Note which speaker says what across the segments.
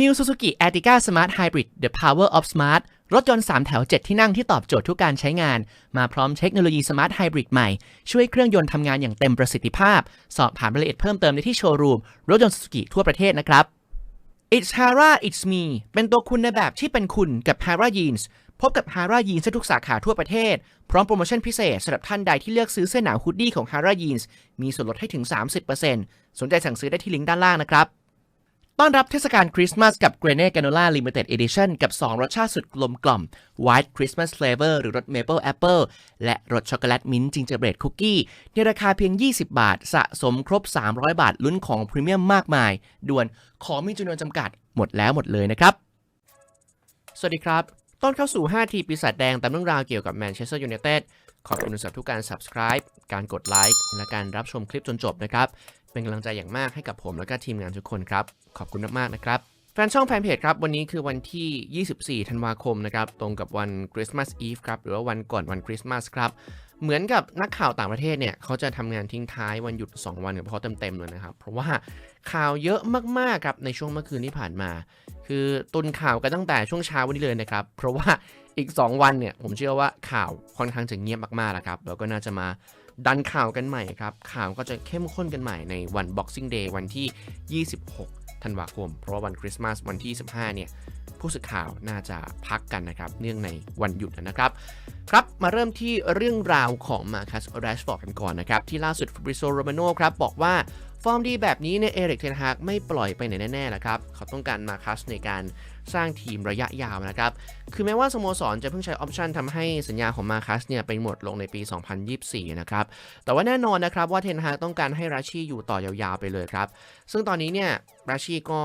Speaker 1: New Suzuki Ertiga Smart Hybrid The Power of Smart รถยนต์ 3 แถว 7 ที่นั่งที่ตอบโจทย์ทุกการใช้งาน มาพร้อมเทคโนโลยี Smart Hybrid ใหม่ ช่วยเครื่องยนต์ทำงานอย่างเต็มประสิทธิภาพ สอบถามรายละเอียดเพิ่มเติมได้ที่โชว์รูม รถยนต์ Suzuki ทั่วประเทศนะครับ It's Hara It's Me เป็นตัวคุณในแบบที่เป็นคุณกับ Hara Jeans พบกับ Hara Jeans ทุกสาขาทั่วประเทศ พร้อมโปรโมชั่นพิเศษสำหรับท่านใดที่เลือกซื้อเสื้อหนาวฮูดดี้ของ Hara Jeans มีส่วนลดให้ถึง 30%สนใจสั่งซื้อได้ที่ลิงก์ด้านล่างนะครับ ต้อนรับเทศกาลคริสต์มาสกับ g r e n e Granola Limited Edition กับ 2 รสชาติสุดกลมกล่อม White Christmas Flavor หรือรส Maple Apple และรสช็อกโกแลตมิ้นท์จิงเจอร์เบรดคุกกี้ในราคาเพียง 20 บาท สะสมครบ 300 บาท ลุ้นของพรีเมียมมากมาย ด่วนของมีจำนวนจำกัดหมดแล้วหมดเลยนะครับ สวัสดีครับ ต้อนเข้าสู่ 5 ทีปีศาจแดงตามเรื่องราวเกี่ยวกับแมนเชสเตอร์ยูไนเต็ดขอบคุณสำหรับทุกการ subscribe การกดไลค์และการรับชมคลิปจนจบนะครับ เป็นกำลังใจอย่างมากให้กับผมและก็ทีมงานทุกคนครับ ขอบคุณมากๆนะครับแฟนช่องแฟนเพจครับ วันนี้คือวันที่ 24 ธันวาคมนะครับ ตรงกับวันคริสต์มาสอีฟครับ หรือว่าวันก่อนวันคริสต์มาสครับ เหมือนกับนักข่าวต่างประเทศเนี่ย เขาจะทำงานทิ้งท้ายวันหยุด 2 วันกับเขาเต็มๆเลยนะครับ เพราะว่าข่าวเยอะมากๆครับในช่วงเมื่อคืนที่ผ่านมา คือตุนข่าวกันตั้งแต่ช่วงเช้าวันนี้เลยนะครับ เพราะว่าอีก 2 วันเนี่ยผมเชื่อว่าข่าวค่อนข้างจะเงียบมากๆแล้วครับแล้วก็น่าจะมา ดันข่าวกันใหม่ครับ ข่าวก็จะเข้มข้นกันใหม่ในวัน Boxing Day วันที่ 26 ธันวาคม เพราะว่าวันคริสต์มาสวันที่ 15 เนี่ยผู้สื่อข่าวน่าจะพักกันนะครับ เนื่องในวันหยุดนะครับ ครับมาเริ่มที่เรื่องราวของมาคัสแรชฟอร์ดกันก่อนนะครับ ที่ล่าสุดฟบริโซโรมาโนครับ บอกว่าฟอร์มดีแบบนี้เนี่ยเอริกเทนฮากไม่ปล่อยไปไหนแน่ๆแล้วครับ เขาต้องการมาคัสในการ สร้างทีมระยะยาวนะครับ คือแม้ว่าสโมสรจะเพิ่งใช้ออปชันทำให้สัญญาของมาคัสเนี่ยไปหมดลงในปี 2024 นะครับ แต่ว่าแน่นอนนะครับว่าเทนฮากต้องการให้ราชีอยู่ต่อยาวๆไปเลยครับ ซึ่งตอนนี้เนี่ยราชีก็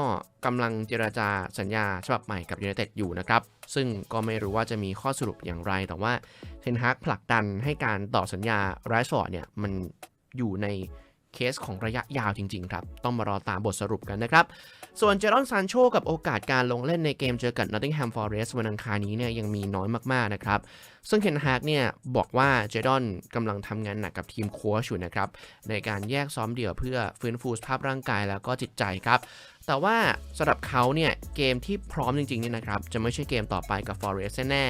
Speaker 1: กำลังเจราจาสัญญาฉบับใหม่กับยูไนเต็ดอยู่นะครับ ซึ่งก็ไม่รู้ว่าจะมีข้อสรุปอย่างไร แต่ว่าเทนฮากผลักดันให้การต่อสัญญาไรสอร์ดเนี่ยมันอยู่ใน เคสของระยะยาวจริง ๆ ครับ ต้องมารอตามบทสรุปกันนะครับ ส่วนเจรอนซานโชกับโอกาสการลงเล่นในเกมเจอกับ Nottingham Forest วันอังคารนี้เนี่ยยังมีน้อยมาก ๆ นะครับ ซึ่งเคนฮากเนี่ยบอกว่าเจดอนกำลังทำงานหนักกับทีมโค้ชอยู่นะครับ ในการแยกซ้อมเดี่ยวเพื่อฟื้นฟูสภาพร่างกายแล้วก็จิตใจครับแต่ว่าสำหรับเขาเนี่ยเกมที่พร้อมจริงๆเนี่ยนะครับ จะไม่ใช่เกมต่อไปกับ Forest แน่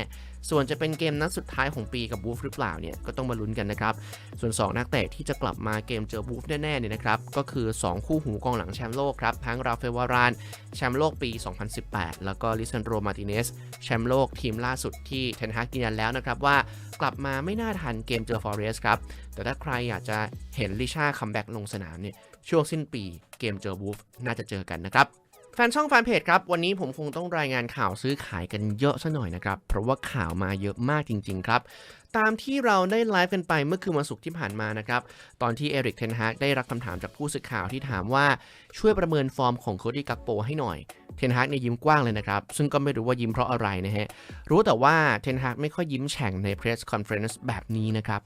Speaker 1: ส่วนจะเป็นเกมนัดสุดท้ายของปีกับบูฟหรือเปล่าเนี่ยก็ต้องมาลุ้นกันนะครับ ส่วน 2 นักเตะที่จะกลับมาเกมเจอบูฟแน่ๆเนี่ยนะครับก็คือ 2 คู่หูกองหลังแชมป์โลกครับ ทั้งราฟเฟวารานแชมป์โลกปี 2018 แล้วก็ลิซันโดมาติเนสแชมป์โลกทีมล่าสุดที่เทนฮากยืนยันแล้วนะครับว่ากลับมาไม่น่าทันเกมเจอฟอเรสครับแต่ถ้าใครอยากจะเห็นลิชาคัมแบ็กลงสนามเนี่ยช่วงสิ้นปีเกมเจอบูฟน่าจะเจอกันนะครับ แฟนช่องแฟนเพจครับ วันนี้ผมคงต้องรายงานข่าวซื้อขายกันเยอะซะหน่อยนะครับ เพราะว่าข่าวมาเยอะมากจริง ๆ ครับ ตามที่เราได้ไลฟ์กันไปเมื่อคืนวันศุกร์ที่ผ่านมานะครับ ตอนที่เอริกเทนฮากได้รับคำถามจากผู้สื่อข่าวที่ถามว่าช่วยประเมินฟอร์มของโคดี้กักโปให้หน่อย เทนฮากเนี่ยยิ้มกว้างเลยนะครับ ซึ่งก็ไม่รู้ว่ายิ้มเพราะอะไรนะฮะ รู้แต่ว่าเทนฮากไม่ค่อยยิ้มแฉ่งในเพรสคอนเฟอเรนซ์แบบนี้นะครับ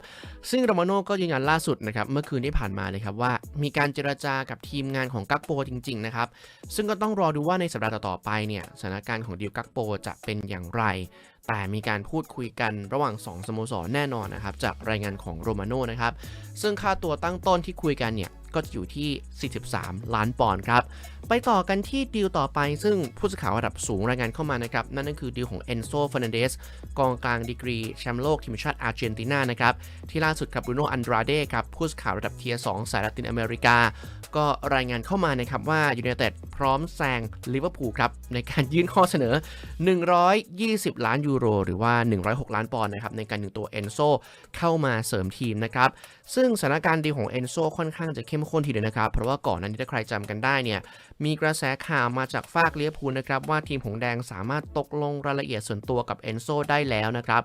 Speaker 1: ซึ่งโรมาโน่ก็ยืนยันล่าสุดนะครับ เมื่อคืนที่ผ่านมาเลยครับว่า มีการเจรจากับทีมงานของกักโปจริง ๆ นะครับ ซึ่งก็ต้องรอดูว่าในสัปดาห์ต่อๆไปเนี่ยสถานการณ์ของดิวกักโปจะเป็นอย่างไร แต่มีการพูดคุยกันระหว่าง 2 สโมสรแน่นอนนะครับ จากรายงานของโรมาโน่นะครับ ซึ่งค่าตัวตั้งต้นที่คุยกันเนี่ย ก็จะอยู่ที่ 43 ล้านปอนด์ครับ ไปต่อกันที่ดีลต่อไป ซึ่งผู้สื่อข่าวระดับสูงรายงานเข้ามานะครับ นั่นก็คือดีลของเอนโซฟ e นเดสกองกลางดีกรีแชมป์โลกทีมชาติอาร์เจนตินานะครับ ที่ล่าสุดครับบรูโนอันดราเดครับผู้สื่อข่าวระดับเทียร์2สายละตินอเมริกา ก็รายงานเข้ามานะครับว่ายูไนเต็ดพร้อมแซงลิเวอร์พูลครับในการยื่นข้อเสนอ 120 ล้านยูโรหรือว่า 106 ล้านปอนด์นะครับในการดึงตัวเอนโซเข้ามาเสริมทีมนะครับ ซึ่งสถานการณ์ดีของเอนโซค่อนข้างจะเข้มข้นทีเดียวนะครับ เพราะว่าก่อนหน้านี้ถ้าใครจำกันได้เนี่ยมีกระแสข่าวมาจากฝากเลียพูลนะครับว่าทีมหงแดงสามารถตกลงรายละเอียดส่วนตัวกับเอนโซได้แล้วนะครับ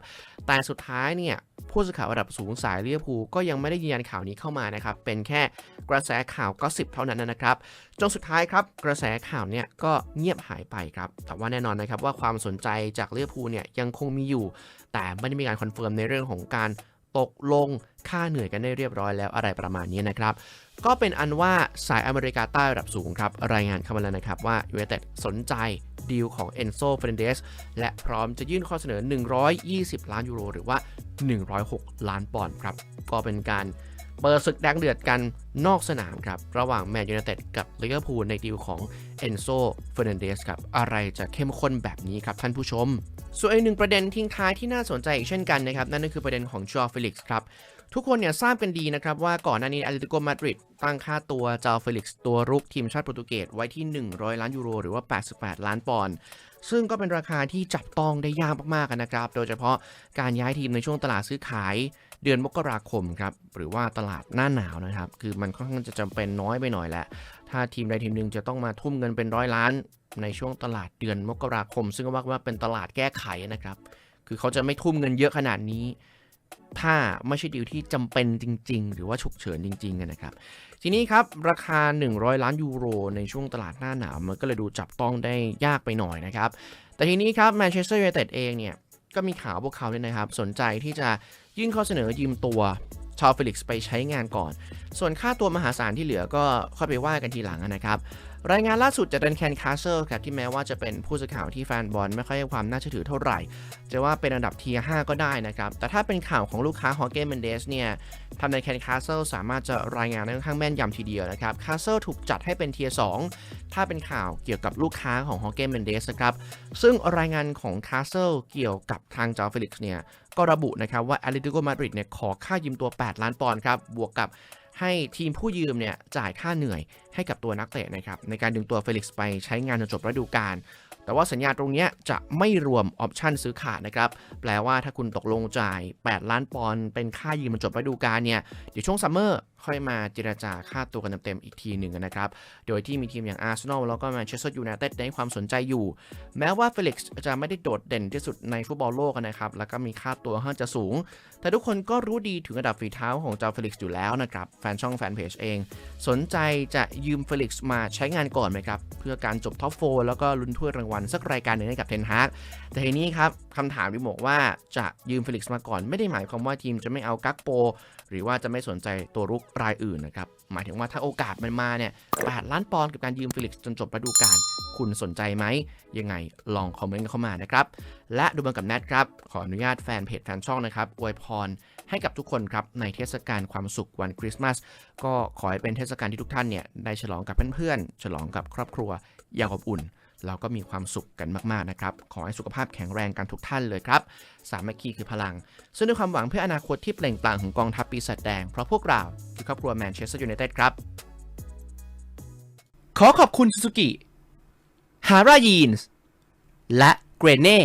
Speaker 1: แต่สุดท้ายเนี่ยผู้สื่อข่าวระดับสูงสายเลียพูก็ยังไม่ได้ยืนยันข่าวนี้เข้ามานะครับ เป็นแค่กระแสข่าวก็สิบเท่านั้นนะครับ จนสุดท้ายครับกระแสข่าวเนี่ยก็เงียบหายไปครับ แต่ว่าแน่นอนนะครับว่าความสนใจจากเลียพูเนี่ยยังคงมีอยู่ แต่ไม่ได้มีการคอนเฟิร์มในเรื่องของการตกลงค่าเหนื่อยกันได้เรียบร้อยแล้วอะไรประมาณนี้นะครับ ก็เป็นอันว่าสายอเมริกาใต้ระดับสูงครับ รายงานเข้ามาแล้วนะครับว่ายูไนเต็ดสนใจดีลของเอนโซเฟรนเดสและพร้อมจะยื่นข้อเสนอ 120 ล้านยูโร หรือว่า 106 ล้านปอนด์ครับ ก็เป็นการ เปิดศึกแดงเดือดกันนอกสนามครับ ระหว่างแมนยู i นเต็ดกับลิเวอร์พูลในดีลของเอนโซเฟอร์นันเดสครับ อะไรจะเข้มข้นแบบนี้ครับท่านผู้ชม ส่วนอีกหนึ่งประเด็นทิ้งท้ายที่น่าสนใจอีกเช่นกันนะครับ นั่นก็คือประเด็นของจอร์เฟลิกส์ครับ ทุกคนเนี่ยทราบกันดีนะครับ ว่าก่อนหน้านี้อาติโกมาดริดตั้งค่าตัวจาเฟลิกซ์ตัวรุกทีมชาติโปรตุเกสไว้ที่ 100 ล้านยูโรหรือว่า 88 ล้านปอนด์ซึ่งก็เป็นราคาที่จับต้องได้ยากมากๆนะครับ โดยเฉพาะการย้ายทีมในช่วงตลาดซื้อขาย เดือนมกราคมครับหรือว่าตลาดหน้าหนาวนะครับ คือมันค่อนข้างจะจำเป็นน้อยไปหน่อยแหละ ถ้าทีมใดทีมหนึ่งจะต้องมาทุ่มเงินเป็นร้อยล้าน ในช่วงตลาดเดือนมกราคม ซึ่งก็ว่าว่าเป็นตลาดแก้ไขนะครับ คือเขาจะไม่ทุ่มเงินเยอะขนาดนี้ ถ้าไม่ใช่ดีลที่จำเป็นจริง ๆ หรือว่าฉุกเฉินจริงๆนะครับ ทีนี้ครับราคา 100 ล้านยูโร ในช่วงตลาดหน้าหนาวมันก็เลยดูจับต้องได้ยากไปหน่อยนะครับแต่ทีนี้ครับแมนเชสเตอร์ยูไนเต็ดเองเนี่ยก็มีข่าวพวกเขาเนี่ยนะครับ สนใจที่จะ ยื่นข้อเสนอยืมตัวชาวเฟลิกซ์ไปใช้งานก่อน ส่วนค่าตัวมหาศาลที่เหลือก็ค่อยไปว่ากันทีหลังนะครับ รายงานล่าสุดจากดันแคนคาเซิลครับที่แม้ว่าจะเป็นผู้สื่อข่าวที่แฟนบอลไม่ค่อยให้ความน่าเชื่อถือเท่าไหร่ จะว่าเป็นอันดับเทียร์5ก็ได้นะครับ แต่ถ้าเป็นข่าวของลูกค้าฮอเกนเมนเดสเนี่ยทำในแคนคาเซิลสามารถจะรายงานได้ค่อนข้างแม่นยำทีเดียวนะครับคาเซิลถูกจัดให้เป็นเทียร์2ถ้าเป็นข่าวเกี่ยวกับลูกค้าของฮอเกนเมนเดสนะครับซึ่งรายงานของคาเซิลเกี่ยวกับทางจาเฟลิกซ์เนี่ย ก็ระบุนะครับว่าแอตเลติโกมาดริดเนี่ยขอค่ายืมตัว 8 ล้านปอนด์ครับ บวกกับให้ทีมผู้ยืมเนี่ยจ่ายค่าเหนื่อยให้กับตัวนักเตะนะครับในการดึงตัวเฟลิกซ์ไปใช้งานจนจบฤดูกาล แต่ว่าสัญญาตรงนี้จะไม่รวมออปชันซื้อขาดนะครับ แปลว่าถ้าคุณตกลงจ่าย 8 ล้านปอนด์เป็นค่ายืมมันจบฤดูกาลเนี่ย เดี๋ยวช่วงซัมเมอร์ค่อยมาเจราจาค่าตัวกันเต็มๆอีกทีหนึ่งนะครับ โดยที่มีทีมอย่างอาร์เซนอลแล้วก็แมนเชสเตอร์ยูไนเต็ดได้ความสนใจอยู่ แม้ว่าเฟลิกซ์จะไม่ได้โดดเด่นที่สุดในฟุตบอลโลกนะครับ แล้วก็มีค่าตัวค่อนข้างจะสูง แต่ทุกคนก็รู้ดีถึงระดับฝีเท้าของเจ้าเฟลิกซ์อยู่แล้วนะครับ แฟนช่องแฟนเพจเอง สนใจจะยืมเฟลิกซ์มาใช้งานก่อนไหมครับ เพื่อการจบท็อปโฟแล้วก็ลุ้นถ้วยรางวัลสักรายการหนึ่งให้กับเทนฮากแต่ทีนี้ครับคำถามที่บอกว่าจะยืมเฟลิกซ์มาก่อน ไม่ได้หมายความว่าทีมจะไม่เอากักโป หรือว่าจะไม่สนใจตัวรุกรายอื่นนะครับหมายถึงว่าถ้าโอกาสมันมาเนี่ย8ล้านปอนด์กับการยืมเฟลิกซ์จนจบฤดูกาลคุณสนใจไหมยังไงลองคอมเมนต์เข้ามานะครับและดูบอลกับแนทครับขออนุญาตแฟนเพจแฟนช่องนะครับอวยพรให้กับทุกคนครับในเทศกาลความสุขวันคริสต์มาสก็ขอให้เป็นเทศกาลที่ทุกท่านเนี่ยได้ฉลองกับเพื่อนๆฉลองกับครอบครัวอย่างอบอุ่น เราก็มีความสุขกันมากๆนะครับ ขอให้สุขภาพแข็งแรงกันทุกท่านเลยครับ สามัคคีคือพลัง ซึ่งด้วยความหวังเพื่ออนาคตที่เปล่งปลั่งของกองทัพปีศาจแดง เพราะพวกเราคือครอบครัวแมนเชสเตอร์ยูไนเต็ดครับ ขอขอบคุณซูซูกิฮารายีนส์และเกรเน่